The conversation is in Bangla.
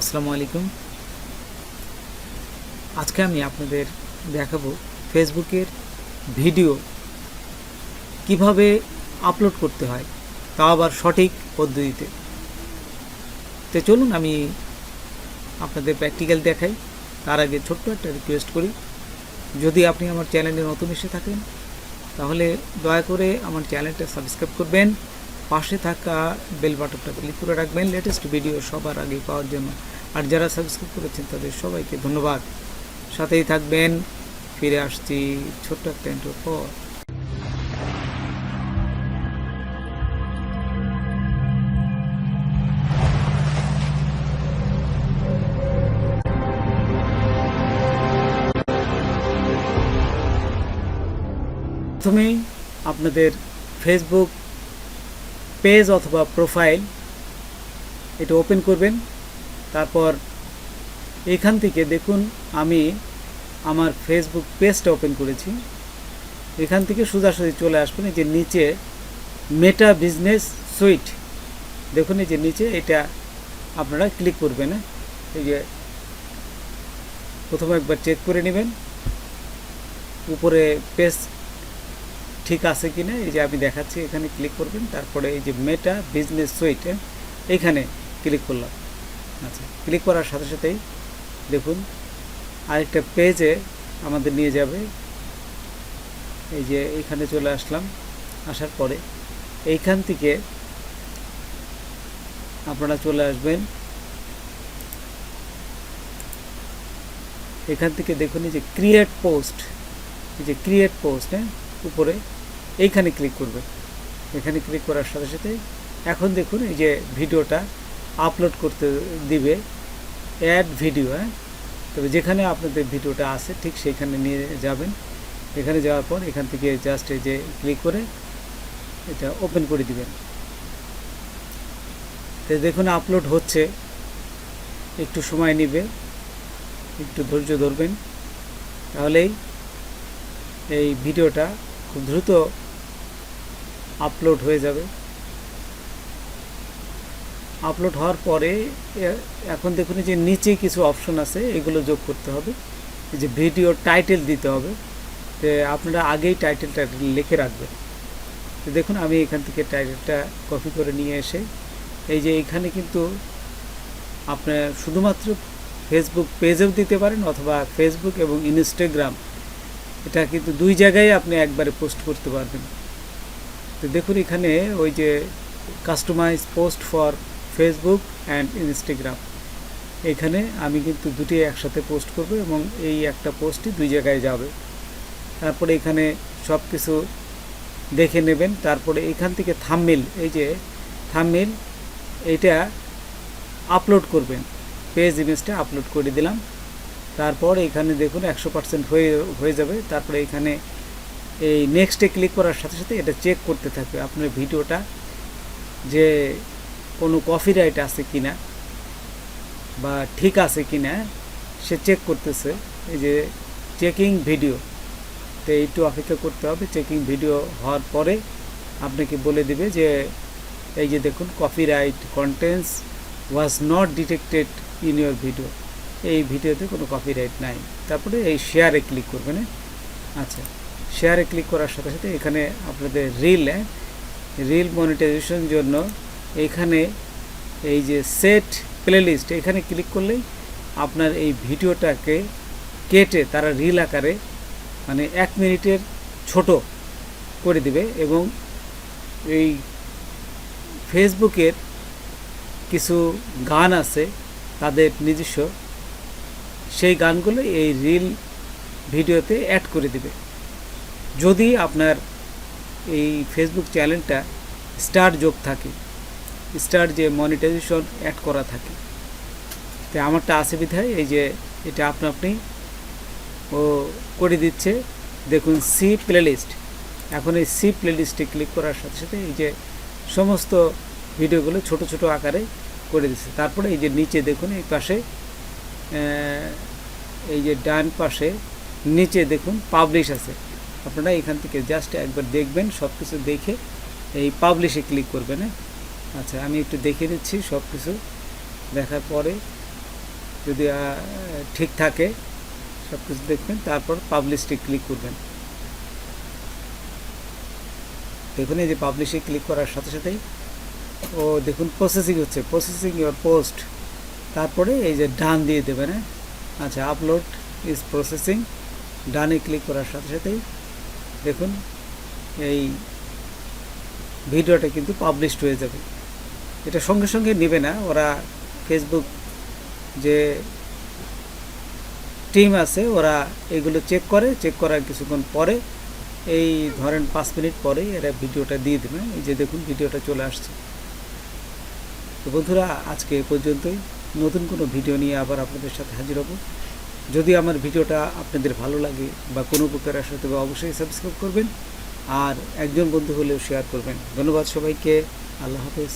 আসসালামু আলাইকুম। আজকে আমি আপনাদের দেখাবো ফেসবুকের ভিডিও কীভাবে আপলোড করতে হয়, তা আবার সঠিক পদ্ধতিতে। তো চলুন আমি আপনাদের প্র্যাকটিক্যাল দেখাই। তার আগে ছোট্ট একটা রিকোয়েস্ট করি, যদি আপনি আমার চ্যানেলে নতুন এসে থাকেন, তাহলে দয়া করে আমার চ্যানেলটা সাবস্ক্রাইব করবেন। পাশে থাকা বেল বাটনটা ক্লিক করে রাখবেন। লেটেস্ট ভিডিও সবার আগে পাওয়ার জন্য। আর যারা সাবস্ক্রাইব করেছেন, তাদের সবাইকে ধন্যবাদ। সাথেই থাকবেন, ফিরে আসছি ছোট্ট একটা ইন্টার পর। প্রথমেই আপনাদের ফেসবুক পেজ অথবা প্রোফাইল এটা ওপেন করবেন। তারপর এখান থেকে দেখুন, আমি আমার ফেসবুক পেজটা ওপেন করেছি। এখান থেকে সোজাসুজি চলে আসবেন যে নিচে মেটা বিজনেস সুইট দেখুন, এই যে নিচে এটা আপনারা ক্লিক করবেন হ্যাঁ? এই যে প্রথমে একবার চেক করে নেবেন। উপরে পেজ ঠিক আছে কি না এই যে আমি দেখাচ্ছি, এখানে ক্লিক করবেন, তারপরে এই যে মেটা বিজনেস সুইট এইখানে ক্লিক করলাম। আচ্ছা ক্লিক করার সাথে সাথেই দেখুন, আরেকটা পেজে আমাদের নিয়ে যাবে। এই যে এইখানে চলে আসলাম, আসার পরে এইখান থেকে আপনারা চলে আসবেন। এখান থেকে দেখুন, এই যে ক্রিয়েট পোস্ট এই যে ক্রিয়েট পোস্ট হ্যাঁ উপরে এইখানে ক্লিক করবে। এখানে ক্লিক করার সাথে সাথে এখন দেখুন এই যে ভিডিওটা আপলোড করতে দিবে। অ্যাড ভিডিও হ্যাঁ? তবে যেখানে আপনাদের ভিডিওটা আছে ঠিক সেইখানে নিয়ে যাবেন। এখানে যাওয়ার পর এখান থেকে জাস্ট এই যে ক্লিক করে এটা ওপেন করে দিবেন। তো দেখুন আপলোড হচ্ছে। একটু সময় নেবে। একটু ধৈর্য ধরবেন। তাহলেই এই ভিডিওটা খুব দ্রুত আপলোড হয়ে যাবে। আপলোড হওয়ার পরে এখন দেখুন যে নিচে কিছু অপশন আছে, এগুলো যোগ করতে হবে। যে ভিডিও টাইটেল দিতে হবে। তো আপনারা আগেই টাইটেলটা লিখে রাখবেন। তো দেখুন, আমি এখান থেকে টাইটেলটা কপি করে নিয়ে এসে, এই যে এখানে কিন্তু আপনার শুধুমাত্র ফেসবুক পেজেও দিতে পারেন অথবা ফেসবুক এবং ইনস্টাগ্রাম এটা কিন্তু দুই জায়গায় আপনি একবারে পোস্ট করতে পারবেন। তো দেখুন এখানে ওই যে customise post for Facebook and Instagram এখানে আমি কিন্তু দুটি একসাথে পোস্ট করব এবং এই একটা পোস্টই দুই জায়গায় যাবে। তারপরে এখানে সব কিছু দেখে নেবেন। তারপরে এখান থেকে থামমিল এই যে থামমিল এইটা আপলোড করবেন। পেজ ইমেজটা আপলোড করে দিলাম। তারপর এখানে দেখুন একশো পার্সেন্ট হয়ে হয়ে যাবে। তারপরে এখানে এই নেক্সটে ক্লিক করার সাথে সাথে এটা চেক করতে থাকবে আপনার ভিডিওটা যে কোনো কপিরাইট আছে কি না বা ঠিক আছে কি না সে চেক করতেছে। এই যে চেকিং ভিডিও তো একটু অপেক্ষা করতে হবে। চেকিং ভিডিও হওয়ার পরে আপনাকে বলে দিবে যে, এই যে দেখুন copyright contents was not detected in your video এই ভিডিওতে কোনো কপিরাইট নাই। তারপরে এই শেয়ারে ক্লিক করবেন? আচ্ছা। শেয়ারে ক্লিক করার সাথে সাথে এখানে আপনাদের রিল রিল মনিটাইজেশন জন্য এখানে এই যে সেট প্লেলিস্ট এখানে ক্লিক করলেই আপনার এই ভিডিওটাকে কেটে তারা রিল আকারে মানে এক মিনিটের ছোট করে দিবে এবং এই ফেসবুকের কিছু গান আছে তাদের নিজস্ব, সেই গানগুলো এই রিল ভিডিওতে অ্যাড করে দিবে। যদি আপনার এই ফেসবুক চ্যানেলটা স্টার যোগ থাকে স্টার যে মনিটাইজেশন অ্যাড করা থাকে, তো আমারটা আছে বিধায়, এই যে এটা আপনা আপনি, ও করে দিচ্ছে, দেখুন সি প্লেলিস্ট এখন এই সি প্লেলিস্টে ক্লিক করার সাথে সাথে এই যে সমস্ত ভিডিওগুলো ছোট ছোট আকারে করে দিচ্ছে। তারপরে এই যে নিচে দেখুন, এই পাশে এই যে ডান পাশে নিচে দেখুন পাবলিশ আছে। আপনারা এখান থেকে জাস্ট একবার দেখবেন সব কিছু দেখে এই পাবলিশে ক্লিক করবেন হ্যাঁ? আচ্ছা আমি একটু দেখে নিচ্ছি সব কিছু দেখার পরে যদি ঠিক থাকে সব কিছু দেখবেন, তারপর পাবলিশটি ক্লিক করবেন। দেখুন, এই যে পাবলিশে ক্লিক করার সাথে সাথেই, ও দেখুন প্রসেসিং হচ্ছে প্রসেসিং ইউর পোস্ট তারপরে এই যে ডান দিয়ে দেবেন হ্যাঁ? আচ্ছা আপলোড ইজ প্রসেসিং ডানে ক্লিক করার সাথে সাথেই দেখুন, এই ভিডিওটা কিন্তু পাবলিশড হয়ে যাবে। এটা সঙ্গে সঙ্গে নেবে না, ওরা ফেসবুক যে টিম আছে, ওরা এগুলো চেক করে চেক করার কিছুক্ষণ পরে, এই ধরেন পাঁচ মিনিট পরেই এরা ভিডিওটা দিয়ে দেবে। এই যে দেখুন, ভিডিওটা চলে আসছে। তো বন্ধুরা, আজকে এ পর্যন্তই। নতুন কোনো ভিডিও নিয়ে আবার আপনাদের সাথে হাজির হব। যদি আমার ভিডিওটা আপনাদের ভালো লাগে বা কোনো প্রকার আসে, তবে অবশ্যই সাবস্ক্রাইব করবেন। আর একজন বন্ধু হলেও শেয়ার করবেন। ধন্যবাদ সবাইকে। আল্লাহ হাফেজ।